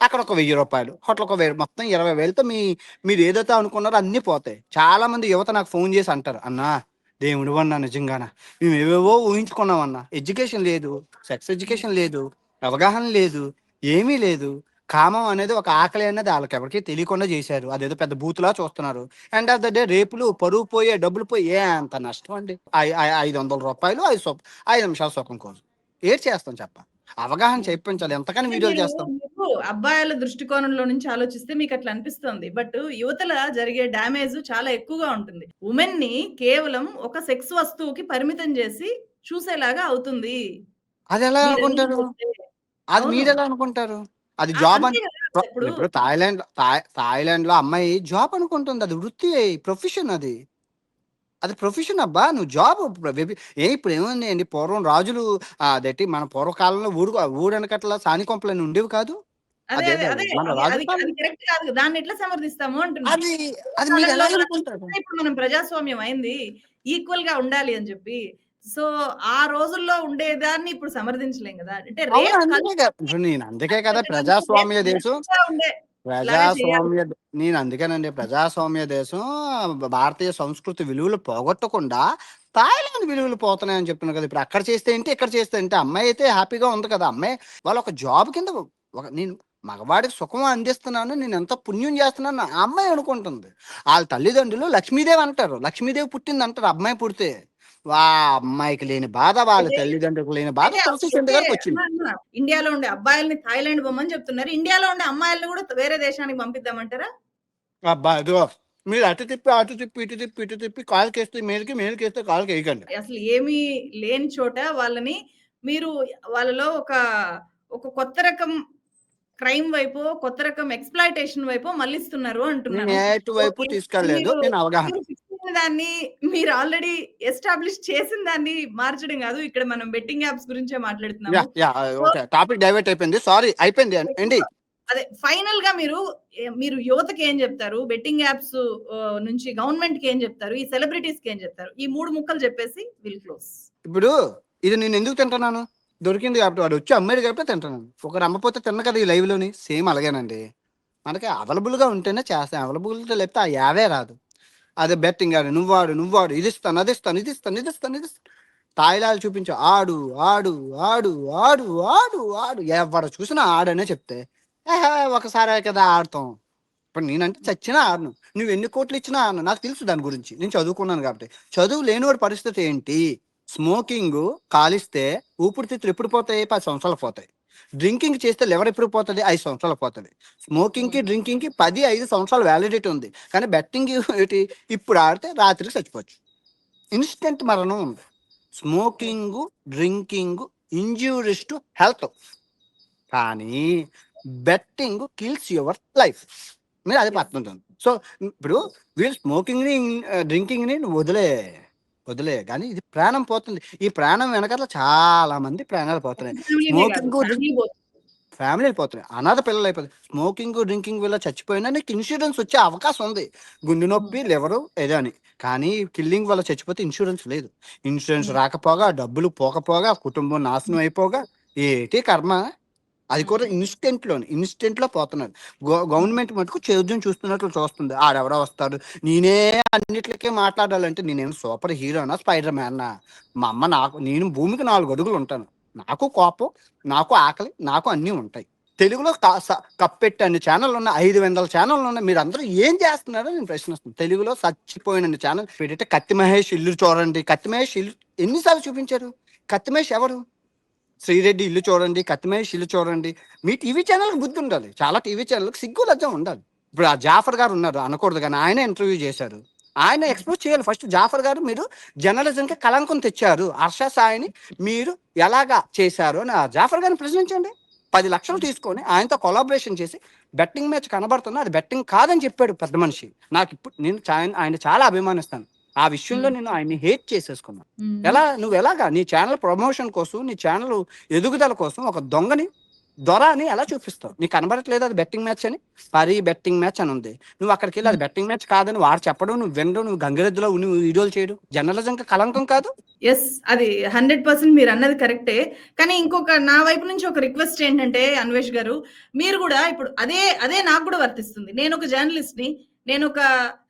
అక్కడ ఒక వెయ్యి రూపాయలు. హోటల్ ఒక వెయ్యి మొత్తం ఇరవై వేలతో మీ మీరు ఏదైతే అనుకున్నారో అన్నీ పోతాయి. చాలా మంది యువత నాకు ఫోన్ చేసి అంటారు అన్నా దేవుడు అన్నా నిజంగానా? మేము ఏవేవో ఊహించుకున్నాం అన్న ఎడ్యుకేషన్ లేదు సెక్స్ ఎడ్యుకేషన్ లేదు అవగాహన లేదు ఏమీ లేదు. కామం అనేది ఒక ఆకలి అనేది వాళ్ళకి ఎవరికి తెలియకుండా చేశారు. అదేదో పెద్ద బూతులా చూస్తున్నారు. అండ్ ఆఫ్ ద డే రేపులు పరువు పోయే డబ్బులు పోయే అంత నష్టం అండి? ఐ- ఐ- ఐదు వందల రూపాయలు ఐదు ఐదు నిమిషాలు సుఖం కోసం. ఏడ్ చేస్తాం చెప్ప అవగాహన చెప్పించాలి ఎంతకని వీడియోలు మీరు- చేస్తాం? అబ్బాయిల దృష్టికోణంలో నుంచి ఆలోచిస్తే మీకు అట్లా అనిపిస్తుంది. బట్ యువతల జరిగే డ్యామేజ్ చాలా ఎక్కువగా ఉంటుంది. ఉమెన్ని కేవలం ఒక సెక్స్ వస్తువుకి పరిమితం చేసి చూసేలాగా అవుతుంది. అది ఎలా అనుకుంటారు? అది. మీరు ఎలా అనుకుంటారు? అది జాబ్ అని ఇప్పుడు. థాయిలాండ్ థాయ్- థాయిలాండ్లో అమ్మాయి జాబ్ అనుకుంటుంది. అది వృత్తి ప్రొఫెషన్ అది. అది ప్రొఫెషన్ అబ్బా! నువ్వు జాబ్ ఏ ఇప్పుడు ఏముంది అండి? పూర్వం రాజులు అదేంటి మన పూర్వకాలంలో ఊరు ఊడనకట్ల సాని కొంపలని ఉండేవి కాదు? అదే. దాన్ని ఎట్లా సమర్థిస్తాము అంటున్నా. అది అది మీరు ఎలా కాలంలో అనుకుంటారు ఇప్పుడు మనం ప్రజాస్వామ్యం అయింది ఈక్వల్గా ఉండాలి అని చెప్పి. సో ఆ రోజుల్లో ఉండేదాన్ని ఇప్పుడు సమర్థించలేం కదా. అంటే నేను అందుకే కదా ప్రజాస్వామ్య దేశం ప్రజాస్వామ్య నేను అందుకేనండి ప్రజాస్వామ్య దేశం భారతీయ సంస్కృతి విలువలు పోగొట్టకుండా థాయిలాండ్ విలువలు పోతున్నాయని చెప్తున్నాను కదా. ఇప్పుడు అక్కడ చేస్తే ఏంటి ఇక్కడ చేస్తే ఏంటి? అమ్మాయి అయితే హ్యాపీగా ఉంది కదా. అమ్మాయి వాళ్ళు ఒక జాబ్ కింద ఒక నేను మగవాడికి సుఖం అందిస్తున్నాను నేను ఎంత పుణ్యం చేస్తున్నాను అమ్మాయి అనుకుంటుంది. వాళ్ళ తల్లిదండ్రులు లక్ష్మీదేవి అంటారు. లక్ష్మీదేవి పుట్టింది అంటారు అమ్మాయి పుడితే. వా అమ్మాయికి లేని బాధ వాళ్ళ. తల్లిదండ్రులకు లేని బాధ గారికి వచ్చింది. ఇండియాలో ఉండే అబ్బాయిల్ని థాయిలాండ్ పొమ్మని చెప్తున్నారు. ఇండియాలో ఉండే అమ్మాయిల్ని కూడా వేరే దేశానికి పంపిద్దామంటారా? అబ్బా ఇదిగో మీరు అటు తిప్పి అటు తిప్పి ఇటు తిప్పి ఇటు తిప్పి కాలుకి వేస్తే మేలుకి మేలుకి వేస్తే కాలుకి వేయకండి. అసలు ఏమీ లేని చోట వాళ్ళని మీరు వాళ్ళలో ఒక ఒక కొత్త రకం క్రైమ్ వైపు కొత్త రకం ఎక్స్ప్లాయిటేషన్ వైపు మళ్ళిస్తున్నారు నేను అంటున్నాను ఏ వైపు తీసుకెళ్ళలేదు. నేను అవగాహన. చేసిన దాన్ని మీరు ఆల్రెడీ ఎస్టాబ్లిష్ చేసిన దాన్ని మార్చడం కాదు. ఇక్కడ మనం బెట్టింగ్ యాప్స్ గురించే ఓకే. టాపిక్ డైవర్ట్ అయిపోయింది. సారీ అయిపోయింది. అండి అదే ఫైనల్గా మీరు మీరు యువతకి ఏం చెప్తారు? బెట్టింగ్ యాప్స్ నుంచి గవర్నమెంట్కి ఏం చెప్తారు? ఈ సెలబ్రిటీస్కి ఏం చెప్తారు? ఈ మూడు ముక్కలు చెప్పేసి విల్ క్లోజ్. ఇప్పుడు ఇది నేను ఎందుకు తింటున్నాను? దొరికింది కాబట్టి వాడు వచ్చి అమ్మాడు కాబట్టి తింటున్నాను. ఒకరు అమ్మపోతే తిన్న కదా ఈ లైవ్లోని సేమ్ అలాగేనండి. మనకి అవైలబుల్గా ఉంటేనే చేస్తాం. అవైలబుల్ లేకపోతే ఆ యావే రాదు. అదే బెట్టింగ్ ఆడు నువ్వాడు నువ్వాడు. ఇది ఇస్తాను అది ఇస్తాను ఇది ఇస్తాను ఇది ఇస్తాను ఇది ఇస్తాను తాయిలాలు చూపించు. ఆడు ఆడు ఆడు ఆడు ఆడు ఆడు. ఎవడ చూసినా ఆడనే చెప్తే ఏహే ఒకసారి కదా ఆడతాం. ఇప్పుడు నేనంటే చచ్చినా ఆడను. నువ్వు ఎన్ని కోట్లు ఇచ్చినా ఆడను. నాకు తెలుసు దాని గురించి. నేను చదువుకున్నాను కాబట్టి. చదువు లేనివాడి పరిస్థితి ఏంటి? స్మోకింగ్ కాలిస్తే ఊపిరితిత్తులు ఎప్పుడు పోతాయి? పది సంవత్సరాలు పోతాయి. డ్రింకింగ్ చేస్తే లివర్ ఎప్పుడు పోతుంది? ఐదు సంవత్సరాలు పోతుంది. స్మోకింగ్కి డ్రింకింగ్కి పది ఐదు సంవత్సరాలు వ్యాలిడిటీ ఉంది. కానీ బెట్టింగ్ ఏంటి ఇప్పుడు ఆడితే రాత్రికి చచ్చిపోవచ్చు. ఇన్స్టెంట్ మరణం ఉంది. Smoking drinking injuries to health కానీ బెట్టింగ్ కిల్స్ యువర్ లైఫ్ మీరు అది పడుతుంటుంది సో ఇప్పుడు వీళ్ళు స్మోకింగ్ని డ్రింకింగ్ని నువ్వు వదిలే. వదిలే కానీ ఇది ప్రాణం పోతుంది. ఈ ప్రాణం వెనకాల చాలా మంది ప్రాణాలు పోతున్నాయి. పోతుంది. ఫ్యామిలీ అయిపోతున్నాయి అనాథ పిల్లలు అయిపోతాయి. స్మోకింగ్ డ్రింకింగ్ వల్ల చచ్చిపోయినా నీకు ఇన్సూరెన్స్ వచ్చే అవకాశం ఉంది. గుండె నొప్పి లివరు ఏదో అని. కానీ కిల్లింగ్ వల్ల చచ్చిపోతే ఇన్సూరెన్స్ లేదు. ఇన్సూరెన్స్ రాకపోగా డబ్బులు పోకపోగా కుటుంబం నాశనం అయిపోగా ఏటి కర్మ? అది కూడా ఇన్స్టెంట్ ఇన్స్టెంట్లో ఇన్స్టెంట్లో పోతున్నారు గవర్నమెంట్ మటుకు చేద్దాం చూస్తున్నట్లు చూస్తుంది. ఆడెవరో వస్తాడు నేనే అన్నిట్లకే మాట్లాడాలంటే నేనేం సూపర్ హీరోనా స్పైడర్ మ్యాన్నా మా అమ్మ నాకు నేను భూమికి నాలుగు అడుగులు ఉంటాను. నాకు కోపం నాకు ఆకలి నాకు అన్నీ ఉంటాయి. తెలుగులో క- కప్పెట్టి అన్ని ఛానల్ ఉన్నాయి ఐదు వందల ఛానల్ ఉన్నాయి మీరు అందరూ ఏం చేస్తున్నారో నేను ప్రశ్నిస్తున్నాను. తెలుగులో చచ్చిపోయిన ఛానల్ పెడితే కత్తి మహేష్ ఇల్లు చూడండి. కత్తి మహేష్ ఇల్లు ఎన్నిసార్లు చూపించారు? కత్తి మహేష్ ఎవరు? శ్రీరెడ్డి ఇల్లు చూడండి కత్తిమేష్ ఇల్లు చూడండి. మీ టీవీ ఛానల్కి బుద్ధి ఉండాలి. చాలా టీవీ ఛానల్కి సిగ్గు లజ్జం ఉండాలి. ఇప్పుడు ఆ జాఫర్ గారు ఉన్నారు అనకూడదు కానీ ఆయన ఇంటర్వ్యూ చేశారు. ఆయన ఎక్స్పోజ్ చేయాలి. ఫస్ట్ జాఫర్ గారు మీరు జర్నలిజంకి కలంకం తెచ్చారు. హర్ష సాయిని మీరు ఎలాగా చేశారు అని ఆ జాఫర్ గారిని ప్రశ్నించండి. పది లక్షలు తీసుకొని ఆయనతో కొలాబరేషన్ చేసి బెట్టింగ్ మ్యాచ్ కనబడుతున్నా అది బెట్టింగ్ కాదని చెప్పాడు పెద్ద మనిషి. నాకు ఇప్పుడు నేను ఆయన చాలా అభిమానిస్తాను. ఆ విషయంలో నేను ఆయన్ని హేట్ చేసేసుకున్నాను. ఎలా? నువ్వు ఎలాగా? నీ ఛానల్ ప్రమోషన్ కోసం నీ ఛానల్ ఎదుగుదల కోసం ఒక దొంగని దొర అని ఎలా చూపిస్తావు? నీకు కనబడట్లేదు అది బెట్టింగ్ మ్యాచ్ అని? పరి బెట్టింగ్ మ్యాచ్ అని ఉంది. నువ్వు అక్కడికి వెళ్ళి అది బెట్టింగ్ మ్యాచ్ కాదని వాడు చెప్పడం నువ్వు వినడం నువ్వు గంగిరెద్దులో నువ్వు వీడియోలు చేయడం జర్నలిజంకి కలంకం కాదు? ఎస్ అది హండ్రెడ్ పర్సెంట్ మీరు అన్నది కరెక్టే కానీ ఇంకొక నా వైపు నుంచి ఒక రిక్వెస్ట్ ఏంటంటే అన్వేష్ గారు మీరు కూడా ఇప్పుడు అదే అదే నాకు కూడా వర్తిస్తుంది. నేను ఒక జర్నలిస్ట్ని నేను ఒక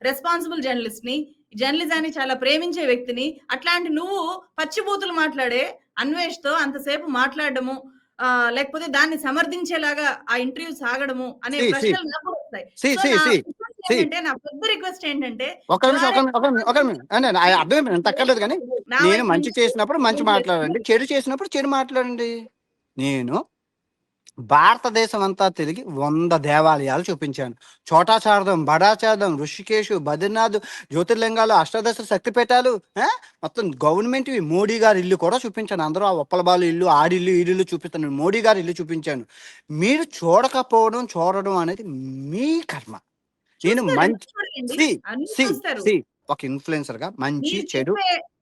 రెస్పాన్సిబుల్ జర్నలిస్ట్ని జర్నలిజాన్ని చాలా ప్రేమించే వ్యక్తిని అట్లాంటి నువ్వు పచ్చిబూతులు మాట్లాడే అన్వేష్తో అంతసేపు మాట్లాడడము లేకపోతే దాన్ని సమర్థించేలాగా ఆ ఇంటర్వ్యూ సాగడము అనే. ప్రశ్నలు నాకు వస్తాయి. రిక్వెస్ట్ ఏంటంటే ఒక నిమిషం నిమిషం, అర్థం కానీ నేను మంచి చేసినప్పుడు మంచి మాట్లాడండి చెడు చేసినప్పుడు చెడు మాట్లాడండి. నేను భారతదేశం అంతా తిరిగి వంద దేవాలయాలు చూపించాను. చోటాచారదం బడాచారదం ఋషికేశు బద్రీనాథ్ జ్యోతిర్లింగాలు అష్టాదశ శక్తిపీఠాలు ఆ? మొత్తం గవర్నమెంట్ మోడీ గారి ఇల్లు కూడా చూపించాను. అందరూ ఆ ఒప్పలబాలు ఇల్లు ఆడిల్లు ఈడిల్లు చూపిస్తాను మోడీ గారి ఇల్లు చూపించాను. మీరు చూడకపోవడం చూడడం అనేది మీ కర్మ. నేను మంచి ఒక ఇన్ఫ్లుయెన్సర్గా మంచి చెడు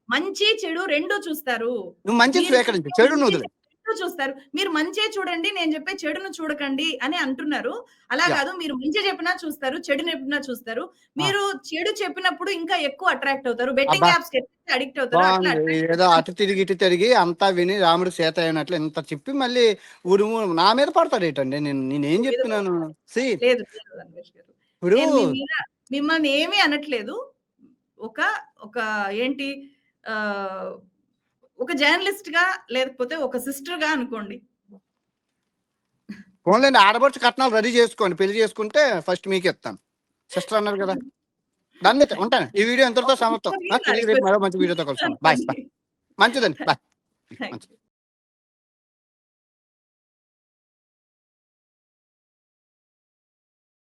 మంచి చెడు రెండు చూస్తారు. నువ్వు మంచి స్వీకరించు చెడు నువ్వు చూస్తారు. మీరు మంచే చూడండి నేను చెప్పే చెడును చూడకండి అని అంటున్నారు. అలా. కాదు మీరు మంచి చెప్పినా చూస్తారు చెడు చెప్పినా చూస్తారు. మీరు చెడు చెప్పినప్పుడు ఇంకా ఎక్కువ అట్రాక్ట్ అవుతారు. బెట్టింగ్. యాప్స్ అడిక్ట్ అవుతారు. ఏదో అటు తిరిగి ఇటు తిరిగి అంతా విని రాముడు సీత అయినట్లు ఇంత చెప్పి మళ్ళీ ఉరుము నా మీద పడతాడు ఏంటండి? నేను నేనేం చెప్తున్నాను? లేదు. ఇప్పుడు మిమ్మల్ని ఏమీ అనట్లేదు. ఒక ఒక ఏంటి? ఆ ఒక జర్నలిస్ట్గా లేకపోతే ఒక సిస్టర్గా అనుకోండి. ఫోన్లేండి ఆడబడుచు కట్నాలు రెడీ చేసుకోండి పెళ్ళి చేసుకుంటే ఫస్ట్ మీకు ఇస్తాను. సిస్టర్ అన్నారు కదా. దాన్ని ఉంటాను. ఈ వీడియో తిరిగి రేపు మరో మంచి వీడియోతో కలుసుకుందాం. బాయ్ బాయ్ మంచిదండి బాయ్ మంచిది.